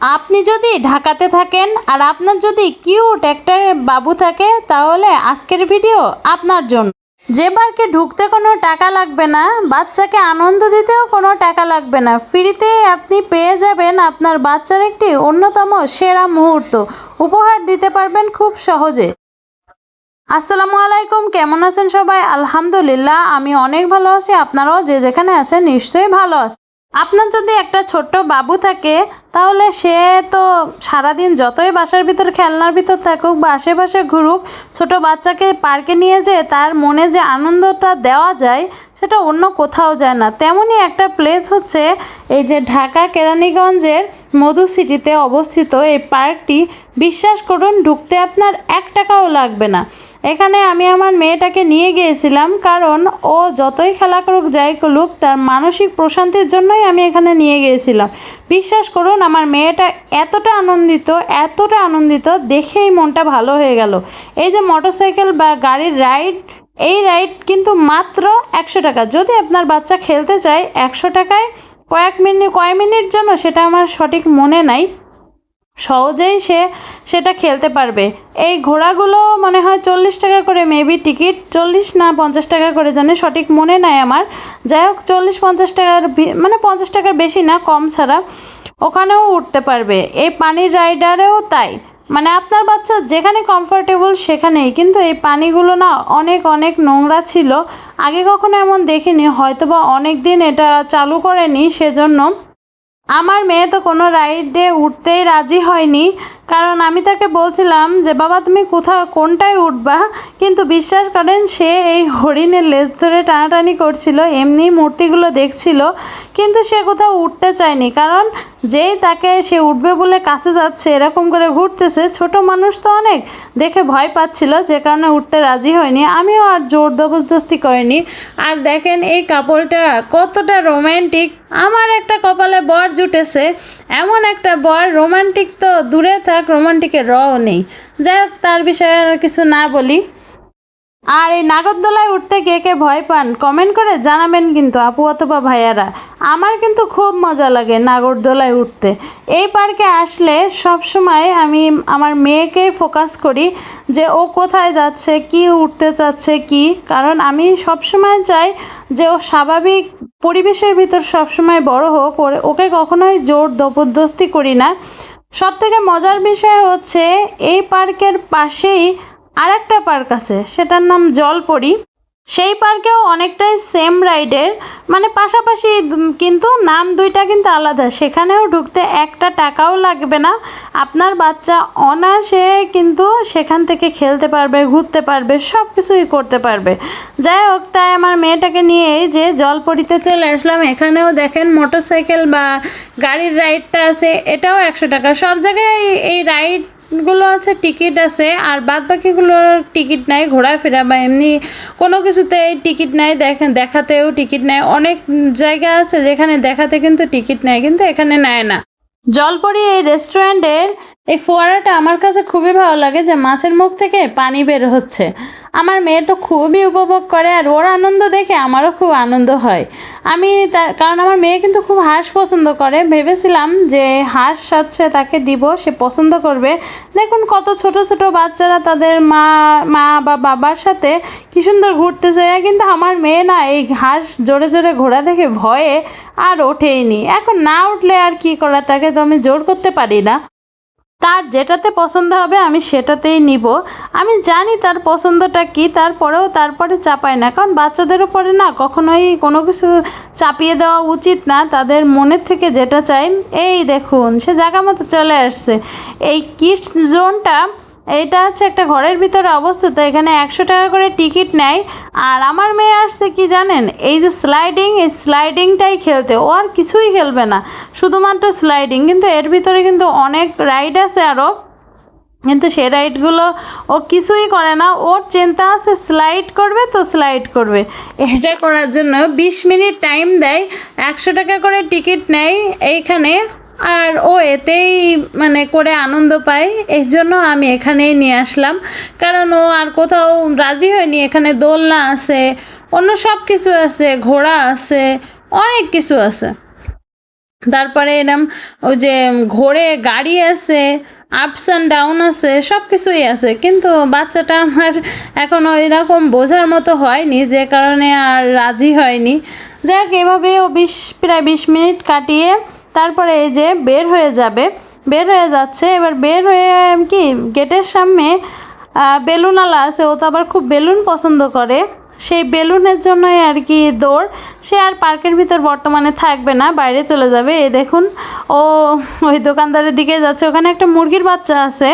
আপনি যদি ঢাকাতে থাকেন আর আপনার যদি কিউট একটা বাবু থাকে, তাহলে আজকের ভিডিও আপনার জন্য। যে পার্কে ঢুকতে কোনো টাকা লাগবে না, বাচ্চাকে আনন্দ দিতেও কোনো টাকা লাগবে না। ফ্রিতে আপনি পেয়ে যাবেন আপনার বাচ্চার একটি অন্যতম সেরা মুহূর্ত। উপহার দিতে পারবেন খুব সহজে। আসসালামু আলাইকুম, কেমন আছেন সবাই? আলহামদুলিল্লাহ, আমি অনেক ভালো আছি। আপনারাও যে যেখানে আছেন নিশ্চয়ই ভালো আছে আপনার যদি একটা ছোট্ট বাবু থাকে তাহলে সে তো সারাদিন যতই বাসার ভিতর খেলনার ভিতর থাকুক বা আশেপাশে ঘুরুক, ছোট বাচ্চাকে পার্কে নিয়ে যেয়ে তার মনে যে আনন্দটা দেওয়া যায়, সেটা অন্য কোথাও যায় না। তেমনই একটা প্লেস হচ্ছে এই যে ঢাকা কেরানীগঞ্জের মধু সিটিতে অবস্থিত এই পার্কটি। বিশ্বাস করুন, ঢুকতে আপনার এক টাকাও লাগবে না। এখানে আমি আমার মেয়েটাকে নিয়ে গিয়েছিলাম কারণ ও যতই খেলা করুক, যাই করুক, তার মানসিক প্রশান্তির জন্যই আমি এখানে নিয়ে গিয়েছিলাম। বিশ্বাস করুন আমার মেয়েটা এতটা আনন্দিত এতটা আনন্দিত, দেখেই মনটা ভালো হয়ে গেল। এই যে মোটরসাইকেল বা গাড়ির রাইড এই রাইড কিন্তু মাত্র একশো টাকা। যদি আপনার বাচ্চা খেলতে চায় একশো টাকায় কয়েক মিনিট কয় মিনিট জন্য সেটা আমার সঠিক মনে নাই সহজেই সে সেটা খেলতে পারবে। এই ঘোড়াগুলো মনে হয় চল্লিশ টাকা করে মেবি টিকিট চল্লিশ না পঞ্চাশ টাকা করে, জানে সঠিক মনে নাই আমার। যাই হোক, চল্লিশ পঞ্চাশ টাকার মানে পঞ্চাশ টাকার বেশি না, কম ছাড়া ওখানেও উঠতে পারবে। এই পানির রাইডারেও তাই। মানে আপনার বাচ্চা যেখানে কমফোর্টেবল সেখানেই। কিন্তু এই পানিগুলো না অনেক অনেক নোংরা ছিল। আগে কখনো এমন দেখিনি। হয়তো বা অনেক দিন এটা চালু করেনি সেজন্য আমার মেয়ে তো কোনো রাইডে উঠতেই রাজি হয়নি। কারণ আমি তাকে বলছিলাম যে, বাবা, তুমি কোথাও, কোনটায় উঠবা? কিন্তু বিশ্বাস করেন, সে এই হরিণের লেজ ধরে টানাটানি করছিল, এমনি মূর্তিগুলো দেখছিল, কিন্তু সে কোথাও উঠতে চায়নি। কারণ যেই তাকে সে উঠবে বলে কাছে যাচ্ছে, এরকম করে ঘুরতেছে, ছোট মানুষ তো অনেক, দেখে ভয় পাচ্ছিল, যে কারণে উঠতে রাজি হয়নি। আমিও আর জোর জবরদস্তি করিনি। আর দেখেন, এই কাপড়টা কতটা রোমান্টিক। আমার একটা কপালে বর জুটেছে, এমন একটা বর, রোমান্টিক তো দূরে থাক। রোমান্টিকের রও নেই। যাই হোক, তার বিষয়ে আর কিছু না বলি। আর এই নাগরদোলায় উঠতে কে কে ভয় পান কমেন্ট করে জানাবেন কিন্তু আপু অথবা ভাইয়ারা। আমার কিন্তু খুব মজা লাগে নাগরদোলায় উঠতে। এই পার্কে আসলে সব সময় আমি আমার মেয়েকে ফোকাস করি যে ও কোথায় যাচ্ছে, কি উঠতে চাচ্ছে, কি। কারণ আমি সব সময় চাই যে ও স্বাভাবিক পরিবেশের ভিতর সবসময় বড় হোক ওকে কখনোই জোর জবরদস্তি করি না। সব থেকে মজার বিষয় হচ্ছে এই পার্কের পাশেই আর একটা পার্ক আছে, সেটার নাম জলপরি। সেই পার্কেও অনেকটাই সেম রাইডের মানে পাশাপাশি কিন্তু নাম দুইটা কিন্তু আলাদা। সেখানেও ঢুকতে একটা টাকাও লাগবে না। আপনার বাচ্চা অনায়াসে কিন্তু সেখান থেকে খেলতে পারবে, ঘুরতে পারবে সব কিছুই করতে পারবে। যাই হোক, তাই আমার মেয়েটাকে নিয়ে যে জলপরিতে চলে আসলাম। এখানেও দেখেন মোটরসাইকেল বা গাড়ির রাইডটা আছে, এটাও একশো টাকা। সব জায়গায় এই রাইড গুলো আছে টিকিট আছে, আর বাদ বাকিগুলো টিকিট নাই, ঘোরাফেরা বা এমনি কোনো কিছুতে টিকিট নাই দেখাতেও টিকিট নেয় অনেক জায়গা আছে যেখানে দেখাতে কিন্তু টিকিট নেয় কিন্তু এখানে নেয় না। জলপরি এই রেস্টুরেন্টের এই ফোয়ারাটা আমার কাছে খুবই ভালো লাগে যে মাছের মুখ থেকে পানি বের হচ্ছে। আমার মেয়ে তো খুবই উপভোগ করে আর ওর আনন্দ দেখে আমারও খুব আনন্দ হয়। আমি কারণ আমার মেয়ে কিন্তু খুব হাঁস পছন্দ করে। ভেবেছিলাম যে হাঁস আছে তাকে দিব, সে পছন্দ করবে। দেখুন কত ছোট ছোট বাচ্চারা তাদের মা মা বা বাবার সাথে কি সুন্দর ঘুরতে ঘুরতেছে। কিন্তু আমার মেয়ে না, এই হাঁস জোরে জোরে ঘোরা দেখে ভয়ে আর ওঠেইনি। এখন না উঠলে আর কি করা? তাকে তো আমি জোর করতে পারি না। তার যেটাতে পছন্দ হবে আমি সেটাতেই নিব। আমি জানি তার পছন্দটা কি, তারপরেও তারপরে চাপায় না। কারণ বাচ্চাদের উপরে না কখনোই কোনো কিছু চাপিয়ে দেওয়া উচিত না। তাদের মনের থেকে যেটা চাই, এই দেখুন, সে জায়গা মতো চলে আসছে। এই কিডস জোনটা এইটা হচ্ছে একটা ঘরের ভিতরে অবস্থিত, এখানে একশো টাকা করে টিকিট নেয়। আর আমার মেয়ে আসছে কি জানেন? এই যে স্লাইডিং এই স্লাইডিংটাই খেলতে। ও আর কিছুই খেলবে না, শুধুমাত্র স্লাইডিং কিন্তু এর ভিতরে কিন্তু অনেক রাইড আছে আরও কিন্তু সে রাইডগুলো ও কিছুই করে না। ওর চিন্তা আছে স্লাইড করবে তো স্লাইড করবে। এটা করার জন্য বিশ মিনিট টাইম দেয়, একশো টাকা করে টিকিট নেয় এইখানে। আর ও এতেই মানে করে আনন্দ পায় এই জন্য আমি এখানেই নিয়ে আসলাম। কারণ ও আর কোথাও রাজি হয়নি, এখানে দোলনা আছে, অন্য সব কিছু আছে, ঘোড়া আছে, অনেক কিছু আছে। তারপরে এরম ওই যে ঘোরে গাড়ি আছে আপস অ্যান্ড ডাউন আছে, সব কিছুই আছে। কিন্তু বাচ্চাটা আমার এখনও এরকম বোঝার মতো হয়নি, যে কারণে আর রাজি হয়নি। যাক এভাবে ও বিশ, প্রায় বিশ মিনিট কাটিয়ে তারপরে এই যে বের হয়ে যাবে, বের হয়ে যাচ্ছে, এবার বের হয়ে কি? গেটের সামনে বেলুন বেলুনওয়ালা আছে, ও তো আবার খুব বেলুন পছন্দ করে। সেই বেলুনের জন্যই আর কি দৌড়। সে আর পার্কের ভিতর বর্তমানে থাকবে না, বাইরে চলে যাবে। এ দেখুন, ও ওই দোকানদারের দিকে যাচ্ছে। ওখানে একটা মুরগির বাচ্চা আছে,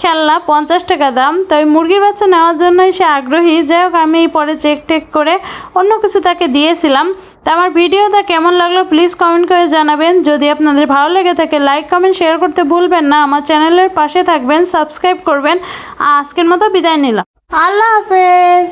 খেলনা, পঞ্চাশ টাকা দাম। তো ওই মুরগির বাচ্চা নেওয়ার জন্যই সে আগ্রহী। যাই হোক, আমি পরে চেক টেক করে অন্য কিছু তাকে দিয়েছিলাম। তা আমার ভিডিওটা কেমন লাগল প্লিজ কমেন্ট করে জানাবেন। যদি আপনাদের ভালো লেগে থাকে লাইক কমেন্ট শেয়ার করতে ভুলবেন না। আমার চ্যানেলের পাশে থাকবেন সাবস্ক্রাইব করবেন। আজকের মতো বিদায় নিলাম। আল্লাহ হাফেজ।